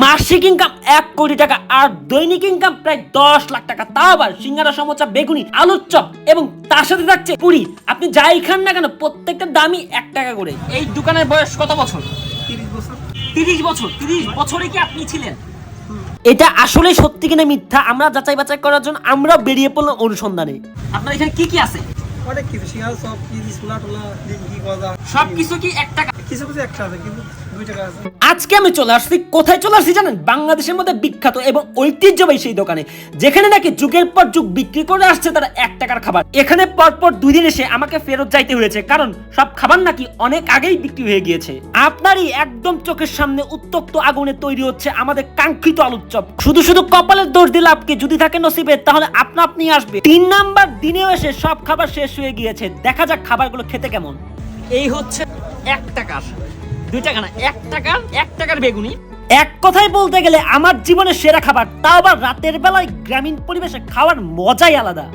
মাসিক ইনকাম এক কোটি টাকা আর দৈনিক ইনকাম প্রায় দশ লাখ টাকা। তাও আবার সিঙ্গারা সমোচা বেগুনি আলুর চপ এবং তার সাথে থাকছে পুরি। আপনি যাই খান না কেন প্রত্যেকটা দামই এক টাকা করে। এই দোকানের বয়স কত বছর? তিরিশ বছর। তিরিশ বছর তিরিশ বছরে কি আপনি ছিলেন? এটা আসলে সত্যি কিনা মিথ্যা? আমরা যাচাই বাছাই করার জন্য আমরা বেরিয়ে পড়লাম অনুসন্ধানে। আপনার এখানে কি কি আছে? অনেক কিছু সব পিস টুলা সবকিছু কি এক টাকা? কিছু কিছু একটা আছে কিন্তু দুই টাকা আছে। আজকে আমি চলে আসছি কোথায় চলে আসছি জানেন? বাংলাদেশের মধ্যে বিখ্যাত এবং ঐতিহ্যবাহী সেই দোকানে যেখানে নাকি যুগের পর যুগ বিক্রি করে আসছে তারা এক টাকার খাবার। এখানে পরপর দুই দিন এসে আমাকে ফেরত যাইতে হয়েছে কারণ সব খাবার নাকি অনেক আগেই বিক্রি হয়ে গিয়েছে। আপনারই একদম চোখের সামনে উত্তপ্ত আগুনে তৈরি হচ্ছে আমাদের কাঙ্ক্ষিত আলুর চপ। শুধু শুধু কপালের দোষ দিলে আপনি যদি থাকে নসিবে তাহলে আপনা আপনি আসবে। তিন নাম্বার দিনেও এসে সব খাবার শেষ হয়ে গিয়েছে। দেখা যাক খাবারগুলো খেতে কেমন। এই হচ্ছে এক টাকার, দুই টাকা না, এক টাকার এক টাকার বেগুনি। এক কথায় বলতে গেলে আমার জীবনের সেরা খাবার, তাও আবার রাতের বেলায় গ্রামীণ পরিবেশে খাওয়ার মজাই আলাদা।